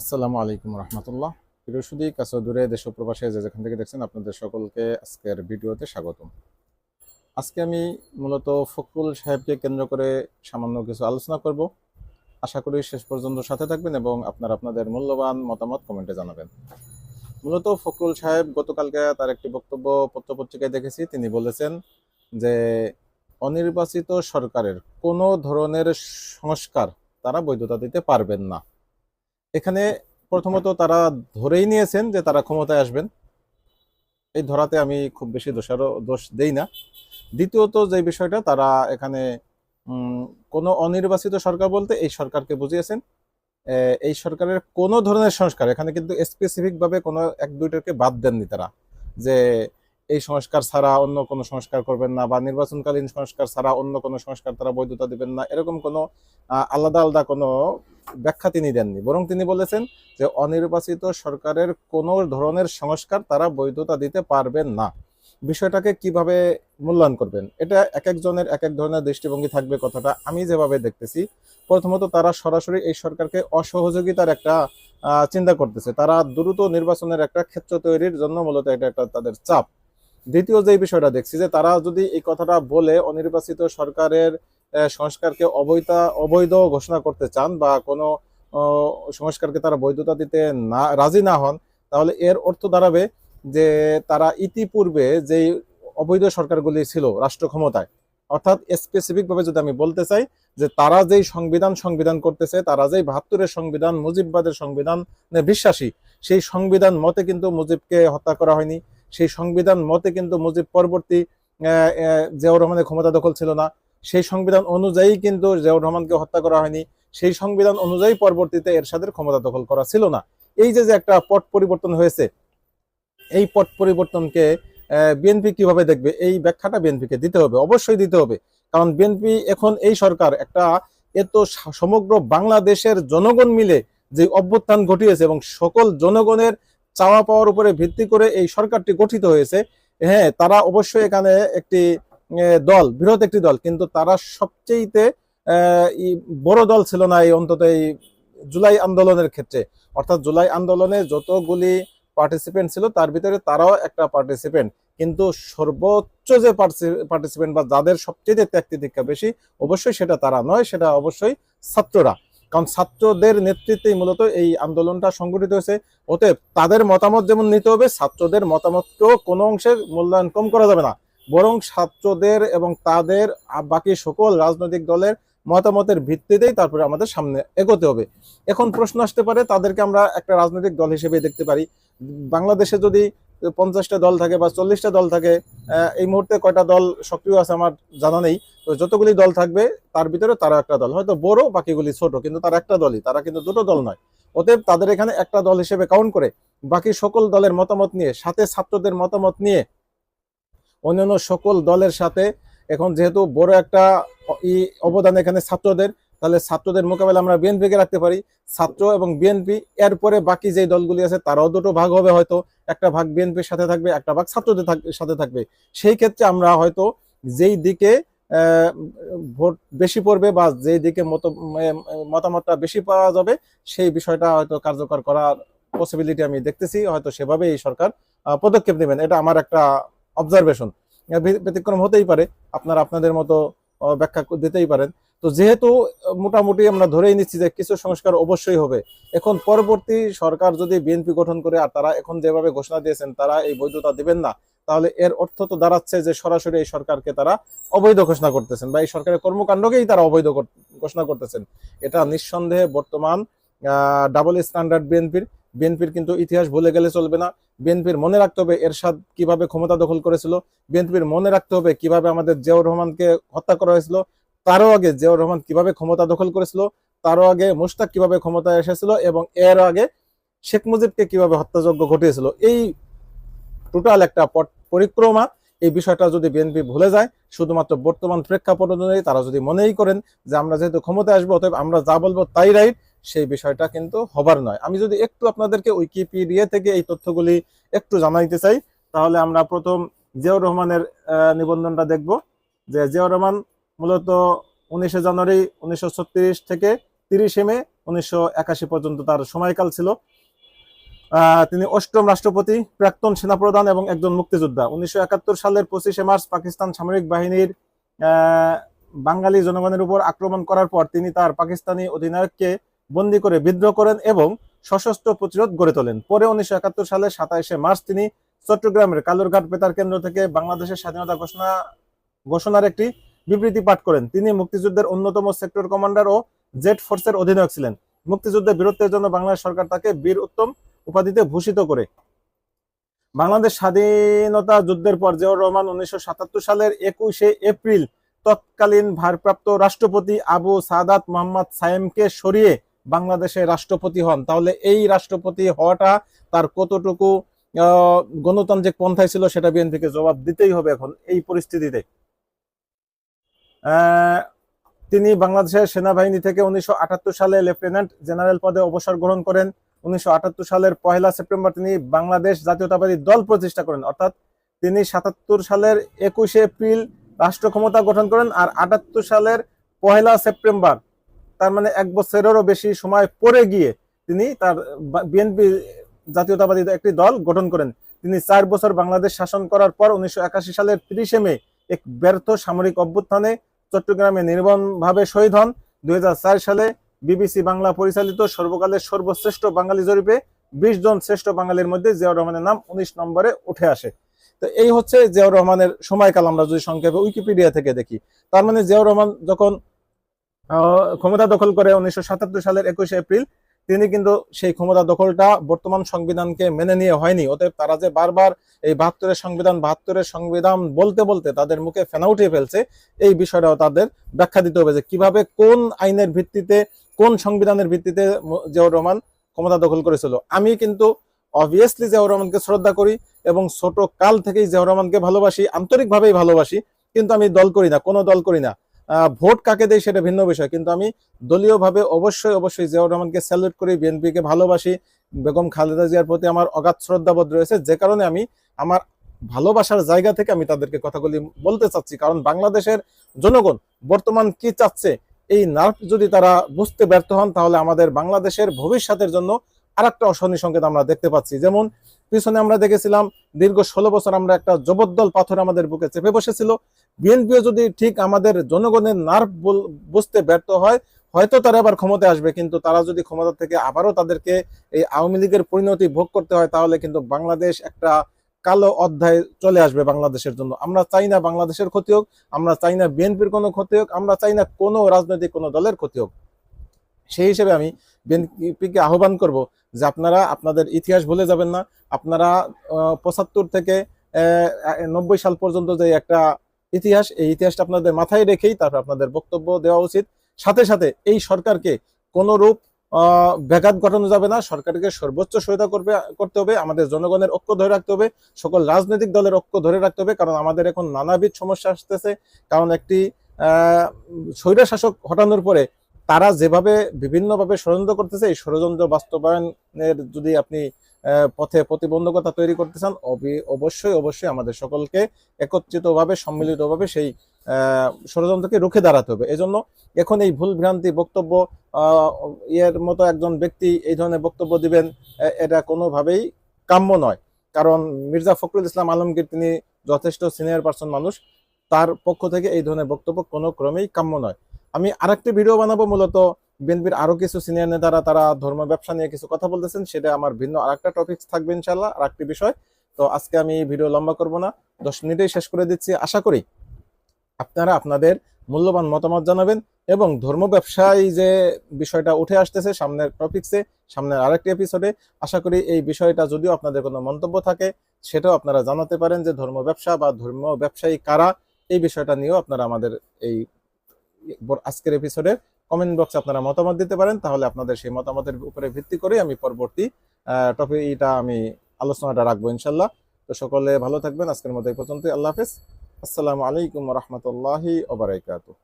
আসসালামু আলাইকুম রহমতুল্লাহ। প্রিয় সুদী, কাছে দূরে দেশ প্রবাসে যে যেখান থেকে দেখছেন আপনাদের সকলকে আজকের ভিডিওতে স্বাগতম। আজকে আমি মূলত ফকরুল সাহেবকে কেন্দ্র করে সামান্য কিছু আলোচনা করব। আশা করি শেষ পর্যন্ত সাথে থাকবেন এবং আপনারা আপনাদের মূল্যবান মতামত কমেন্টে জানাবেন। মূলত ফকরুল সাহেব গতকালকে তার একটি বক্তব্য পত্রপত্রিকায় দেখেছি। তিনি বলেছেন যে, অনির্বাচিত সরকারের কোনো ধরনের সংস্কার তারা বৈধতা দিতে পারবেন না। এখানে প্রথমত তারা ধরেই নিয়েছেন যে তারা ক্ষমতায় আসবেন। এই ধরাতে আমি খুব বেশি দোষারও দোষ দেই না। দ্বিতীয়ত যে বিষয়টা, তারা এখানে কোনো অনির্বাচিত সরকার বলতে এই সরকারকে বুঝিয়েছেন। এই সরকারের কোনো ধরনের সংস্কার, এখানে কিন্তু স্পেসিফিকভাবে কোনো এক দুইটাকে বাদ দেননি তারা। যে এই সংস্কার ছাড়া অন্য কোনো সংস্কার করবেন না বা নির্বাচনকালীন সংস্কার ছাড়া অন্য কোনো সংস্কার তারা বৈধতা দিবেন না, এরকম কোনো আলাদা আলাদা কোনো ব্যাখ্যা তিনি দেননি। বরং তিনি বলেছেন যে, অনির্বাচিত সরকারের কোনো ধরনের সংস্কার তারা বৈধতা দিতে পারবেন না। বিষয়টাকে কীভাবে মূল্যায়ন করবেন? এটা এক একজনের এক এক ধরনের দৃষ্টিভঙ্গি থাকবে কথাটা। আমি যেভাবে দেখতেছি, প্রথমত তারা সরাসরি এই সরকারকে অসহযোগিতার একটা চিন্তা করতেছে। তারা দ্রুত নির্বাচনের একটা ক্ষেত্র তৈরির জন্য মূলত এটা একটা তাদের চাপ। দ্বিতীয় যে বিষয়টা দেখছি যে, তারা যদি এই কথাটা বলে অনির্বাচিত সরকারের সংস্কারকে অবৈধা, অবৈধ ঘোষণা করতে চান বা কোনো সংস্কারকে তারা বৈধতা দিতে না, রাজি না হন, তাহলে এর অর্থ দাঁড়াবে যে তারা ইতিপূর্বে যেই অবৈধ সরকারগুলি ছিল রাষ্ট্র ক্ষমতায়, অর্থাৎ স্পেসিফিক ভাবে যদি আমি বলতে চাই যে তারা যেই সংবিধান সংবিধান করতেছে, তারা যেই বাহাত্তরের সংবিধান, মুজিববাদের সংবিধান বিশ্বাসী, সেই সংবিধান মতে কিন্তু মুজিবকে হত্যা করা হয়নি, সেই সংবিধান মতে কিন্তু মুজিব পরবর্তী জিয়াউর রহমানের ক্ষমতা দখল ছিল না সেই সংবিধান অনুযায়ী কিন্তু জিয়াউর রহমানকে হত্যা করা হয়নি, সেই সংবিধান অনুযায়ী পরবর্তীতে এরশাদের ক্ষমতা দখল করা ছিল না। এই যে যে একটা পট পরিবর্তন হয়েছে, এই পট পরিবর্তনকে বিএনপি কীভাবে দেখবে? এই ব্যাখ্যাটা বিএনপিকে দিতে হবে, অবশ্যই দিতে হবে। কারণ বিএনপি এখন এই সরকার একটা এত সমগ্র বাংলাদেশের জনগণ মিলে যে অভ্যুত্থান ঘটিয়েছে এবং সকল জনগণের চাওয়া পাওয়ার উপরে ভিত্তি করে এই সরকারটি গঠিত হয়েছে হ্যাঁ তারা অবশ্যই এখানে একটি দল, বৃহৎ একটি দল, কিন্তু তারা ই, বড় দল ছিল না এই অন্তত এই জুলাই আন্দোলনের ক্ষেত্রে। অর্থাৎ জুলাই আন্দোলনে যতগুলি পার্টিসিপেন্ট ছিল, তার ভিতরে তারাও একটা পার্টিসিপেন্ট কিন্তু সর্বোচ্চ যে পার্টিসিপেন্ট বা যাদের সবচেয়ে ত্যাগ তিতিক্ষা বেশি, অবশ্যই সেটা তারা নয়, সেটা অবশ্যই ছাত্ররা। কারণ ছাত্রদের নেতৃত্বেই মূলত এই আন্দোলনটা সংগঠিত হয়েছে। অতএব তাদের মতামত যেমন নিতে হবে, ছাত্রদের মতামতকেও কোনো অংশের মূল্যায়ন কম করা যাবে না। বরং ছাত্রদের এবং তাদের বাকি সকল রাজনৈতিক দলের মতামতের ভিত্তিতেই তারপরে আমাদের সামনে এগোতে হবে। এখন প্রশ্ন আসতে পারে, তাদেরকে আমরা একটা রাজনৈতিক দল হিসেবে দেখতে পারি। বাংলাদেশে যদি পঞ্চাশটা দল থাকে বা চল্লিশটা দল থাকে এই মুহূর্তে কয়টা দল সক্রিয় আছে আমার জানা নেই। তো যতগুলি দল থাকবে, তার ভিতরে তারা একটা দল। হয়তো বড়, বাকিগুলি ছোট, কিন্তু তারা একটা দলই। তারা কিন্তু দুটো দল নয়। অতএব তাদের এখানে একটা দল হিসেবে কাউন্ট করে। বাকি সকল দলের মতামত নিয়ে, সাথে ছাত্রদের মতামত নিয়ে অন্যান্য সকল দলের সাথে এখন যেহেতু বড় একটা ই অবদান এখানে ছাত্রদের, তাহলে ছাত্রদের মোকাবেলা আমরা বিএনপিকে রাখতে পারি। ছাত্র এবং বিএনপি এরপরে বাকি যে দলগুলি আছে, তারাও দুটো ভাগ হবে হয়তো। একটা ভাগ বিএনপির সাথে থাকবে, একটা ভাগ ছাত্রদের সাথে থাকবে। সেই ক্ষেত্রে আমরা হয়তো যেই দিকে ভোট বেশি পড়বে বা যেই দিকে মত মতামতটা বেশি পাওয়া যাবে, সেই বিষয়টা হয়তো কার্যকর করার পসিবিলিটি আমি দেখতেছি। হয়তো সেভাবে এই সরকার পদক্ষেপ নেবেন। এটা আমার একটা অবজারভেশন ব্যতিক্রম হতেই পারে, আপনারা আপনাদের মতো ব্যাখ্যা দিতেই পারেন। তো যেহেতু মোটামুটি আমরা ধরেই নিচ্ছি যে কিছু সংস্কার অবশ্যই হবে, এখন পরবর্তী সরকার যদি বিএনপি গঠন করে আর তারা এখন যেভাবে ঘোষণা দিয়েছেন, তারা এই বৈধতা দেবেন না, তাহলে এর অর্থ তো দাঁড়াচ্ছে যে সরাসরি এই সরকারকে তারা অবৈধ ঘোষণা করতেছেন বা এই সরকারের কর্মকাণ্ডকেই তারা অবৈধ ঘোষণা করতেছেন। এটা নিঃসন্দেহে বর্তমান ডাবল স্ট্যান্ডার্ড বিএনপির। বিএনপির কিন্তু ইতিহাস ভুলে গেলে চলবে না। বিএনপির মনে রাখতে হবে এরশাদ কীভাবে ক্ষমতা দখল করেছিল, বিএনপির মনে রাখতে হবে কীভাবে আমাদের জিয়াউর রহমানকে হত্যা করা হয়েছিল, তারও আগে জিয়াউর রহমান কীভাবে ক্ষমতা দখল করেছিল, তারও আগে মুশতাক কীভাবে ক্ষমতায় এসেছিল এবং এর আগে শেখ মুজিবকে কীভাবে হত্যাযজ্ঞ ঘটিয়েছিল। এই টোটাল একটা পরিক্রমা, এই বিষয়টা যদি বিএনপি ভুলে যায়, শুধুমাত্র বর্তমান প্রেক্ষাপট অনুযায়ী তারা যদি মনেই করেন যে আমরা যেহেতু ক্ষমতায় আসব, অতএব আমরা যা বলব তাই রাইট সেই বিষয়টা কিন্তু হবার নয়। আমি যদি একটু আপনাদেরকে উইকিপিডিয়া থেকে এই তথ্যগুলি একটু জানাইতে চাই, তাহলে আমরা প্রথম জিয়াউর রহমানের নিবন্ধনটা দেখব। যে জিয়াউর রহমান মূলত উনিশে জানুয়ারি উনিশশো ছত্রিশ থেকে তিরিশে মে উনিশশো একাশি পর্যন্ত তার সময়কাল ছিল। তিনি অষ্টম রাষ্ট্রপতি, প্রাক্তন সেনাপ্রধান এবং একজন মুক্তিযোদ্ধা। উনিশশো একাত্তর সালের পঁচিশে মার্চ পাকিস্তান সামরিক বাহিনীর বাঙালি জনগণের উপর আক্রমণ করার পর তিনি তার পাকিস্তানি অধিনায়ককে বন্দী করে বিদ্রোহ করেন এবং সশস্ত্র প্রতিরোধ গড়ে তোলেন। পরে উনিশশো একাত্তর সালের সাতাইশে মার্চ তিনি চট্টগ্রামের কালুরঘাট বেতার কেন্দ্র থেকে বাংলাদেশের স্বাধীনতা ঘোষণা, ঘোষণার একটি বিবৃতি পাঠ করেন। তিনি মুক্তিযুদ্ধের অন্যতম সেক্টর কমান্ডার ও জেট ফোর্সের অধিনায়ক ছিলেন। মুক্তিযুদ্ধে বীরত্বের জন্য বাংলাদেশ সরকার তাকে বীর উত্তম উপাধিতে ভূষিত করে। বাংলাদেশ স্বাধীনতা যুদ্ধের পর জিয়াউর রহমান উনিশশো সাতাত্তর সালের একুশে এপ্রিল তৎকালীন ভারপ্রাপ্ত রাষ্ট্রপতি আবু সাদাত মোহাম্মদ সায়েমকে সরিয়ে বাংলাদেশের রাষ্ট্রপতি হন, তাহলে এই রাষ্ট্রপতি হওয়াটা তার কতটুকু গণতান্ত্রিক পন্থায় ছিল সেটা বিএনপিকে জবাব দিতেই হবে এখন এই পরিস্থিতিতে। তিনি বাংলাদেশের সেনাবাহিনী থেকে উনিশশো আটাত্তর সালে লেফটেন্যান্ট জেনারেল পদে অবসর গ্রহণ করেন। উনিশশো আটাত্তর সালের পহেলা সেপ্টেম্বর তিনি বাংলাদেশ জাতীয়তাবাদী দল প্রতিষ্ঠা করেন, অর্থাৎ তিনি সাতাত্তর সালের একুশে এপ্রিল রাষ্ট্র ক্ষমতা গঠন করেন আর আটাত্তর সালের পহেলা সেপ্টেম্বর তার মানে এক বছরেরও বেশি সময় পরে গিয়ে তিনি তার বিএনপি জাতীয়তাবাদী একটি দল গঠন করেন। তিনি চার বছর বাংলাদেশ শাসন করার পর উনিশশো একাশি সালের তিরিশে মে এক ব্যর্থ সামরিক অভ্যুত্থানে চট্টগ্রামে নির্মমভাবে শহীদ হন। দুই হাজার চার সালে বিবিসি বাংলা পরিচালিত সর্বকালের সর্বশ্রেষ্ঠ বাঙালি জরিপে বিশ জন শ্রেষ্ঠ বাঙালির মধ্যে জিয়াউর রহমানের নাম উনিশ নম্বরে উঠে আসে। তো এই হচ্ছে জিয়াউর রহমানের সময়কাল, আমরা যদি সংক্ষেপে উইকিপিডিয়া থেকে দেখি। তার মানে জিয়াউর রহমান যখন ক্ষমতা দখল করে উনিশশো সাতাত্তর সালের একুশে এপ্রিল, তিনি কিন্তু সেই ক্ষমতা দখলটা বর্তমান সংবিধানকে মেনে নিয়ে হয়নি। অতএব তারা যে বারবার এই বাহাত্তরের সংবিধান বাহাত্তরের সংবিধান বলতে বলতে তাদের মুখে ফেনা উঠিয়ে ফেলছে, এই বিষয়টাও তাদের ব্যাখ্যা দিতে হবে যে কীভাবে কোন আইনের ভিত্তিতে, কোন সংবিধানের ভিত্তিতে জিয়াউর রহমান ক্ষমতা দখল করেছিল। আমি কিন্তু অবভিয়াসলি জিয়াউর রহমানকে শ্রদ্ধা করি এবং ছোট কাল থেকেই জিয়াউর রহমানকে ভালোবাসি, আন্তরিকভাবেই ভালোবাসি, কিন্তু আমি দল করি না, কোনো দল করি না। ভোট কাকে দেয় সেটা ভিন্ন বিষয়। কিন্তু আমি দলীয়ভাবে অবশ্যই অবশ্যই জিয়াউর রহমানকে স্যালুট করি, বিএনপিকে ভালোবাসি। বেগম খালেদা জিয়ার প্রতি আমার অগাধ শ্রদ্ধাবোধ রয়েছে। যে কারণে আমি আমার ভালোবাসার জায়গা থেকে আমি তাদেরকে কথাগুলি বলতে চাচ্ছি। কারণ বাংলাদেশের জনগণ বর্তমান কি চাচ্ছে, এই নার্ভ যদি তারা বুঝতে ব্যর্থ হন, তাহলে আমাদের বাংলাদেশের ভবিষ্যতের জন্য আর একটা অশনি সংকেত আমরা দেখতে পাচ্ছি। যেমন, পিছনে আমরা দেখেছিলাম দীর্ঘ ষোলো বছর আমরা একটা জবদ্দল পাথর আমাদের বুকে চেপে বসেছিল। বিএনপিও যদি ঠিক আমাদের জনগণের নার্ভ বুঝতে ব্যর্থ হয়, হয়তো তারা আবার ক্ষমতায় আসবে। কিন্তু তারা যদি ক্ষমতা থেকে আবারও তাদেরকে এই আওয়ামী লীগের পরিণতি ভোগ করতে হয়, তাহলে কিন্তু বাংলাদেশ একটা কালো অধ্যায় চলে আসবে বাংলাদেশের জন্য। আমরা চাই না বাংলাদেশের ক্ষতি হোক, আমরা চাই না বিএনপির কোনো ক্ষতি হোক, আমরা চাই না কোনো রাজনৈতিক কোনো দলের ক্ষতি হোক। সেই হিসেবে আমি বিএনপিকে আহ্বান করব যে আপনারা আপনাদের ইতিহাস ভুলে যাবেন না। আপনারা পঁচাত্তর থেকে নব্বই সাল পর্যন্ত যে একটা ইতিহাস, এই ইতিহাসটা আপনাদের মাথায় রেখেই তারপর আপনাদের বক্তব্য দেওয়া উচিত। সাথে সাথে এই সরকারকে কোনো রূপ ব্যাঘাত ঘটানো যাবে না। সরকারকে সর্বোচ্চ সহায়তা করবে, করতে হবে। আমাদের জনগণের ঐক্য ধরে রাখতে হবে। সকল রাজনৈতিক দলের ঐক্য ধরে রাখতে হবে। কারণ আমাদের এখন নানাবিধ সমস্যা আসতেছে। কারণ একটি, আহ শাসক হটানোর পরে তারা যেভাবে বিভিন্নভাবে ষড়যন্ত্র করতেছে, এই ষড়যন্ত্র বাস্তবায়নের যদি আপনি পথে প্রতিবন্ধকতা তৈরি করতে চান অবশ্যই অবশ্যই আমাদের সকলকে একত্রিতভাবে, সম্মিলিতভাবে সেই ষড়যন্ত্রকে রুখে দাঁড়াতে হবে। এজন্য এখন এই ভুল ভ্রান্তি বক্তব্য ইয়ের মতো একজন ব্যক্তি এই ধরনের বক্তব্য দিবেন এটা কোনোভাবেই কাম্য নয়। কারণ মির্জা ফখরুল ইসলাম আলমগীর তিনি যথেষ্ট সিনিয়র পার্সন মানুষ, তার পক্ষ থেকে এই ধরনের বক্তব্য কোনো ক্রমেই কাম্য নয়। আমি আরেকটি ভিডিও বানাবো, মূলত বিএনপির আরও কিছু সিনিয়র নেতারা, তারা ধর্ম, ব্যবসা নিয়ে কিছু কথা বলতেছেন, সেটা আমার ভিন্ন আরেকটা টপিক থাকবে ইনশাল্লাহ আরেকটি বিষয়। তো আজকে আমি ভিডিও লম্বা করব না, দশ মিনিটেই শেষ করে দিচ্ছি। আশা করি আপনারা আপনাদের মূল্যবান মতামত জানাবেন এবং ধর্ম, ব্যবসায় যে বিষয়টা উঠে আসতেছে সামনের টপিকসে সামনের আরেকটি এপিসোডে আশা করি এই বিষয়টা যদিও আপনাদের কোনো মন্তব্য থাকে, সেটাও আপনারা জানাতে পারেন যে ধর্ম, ব্যবসা বা ধর্ম, ব্যবসায়ী কারা, এই বিষয়টা নিয়েও আপনারা আমাদের এই আজকের এপিসোডের কমেন্ট বক্সে আপনারা মতামত দিতে পারেন। তাহলে আপনাদের সেই মতামতের উপরে ভিত্তি করে আমি পরবর্তী টপিকটা আমি আলোচনাটা রাখব ইনশাল্লাহ তো সকলে ভালো থাকবেন। আজকের মতো এই পর্যন্তই। আল্লাহ হাফেজ। আসসালামু আলাইকুম রহমতুল্লাহি ওবরাকাতুহ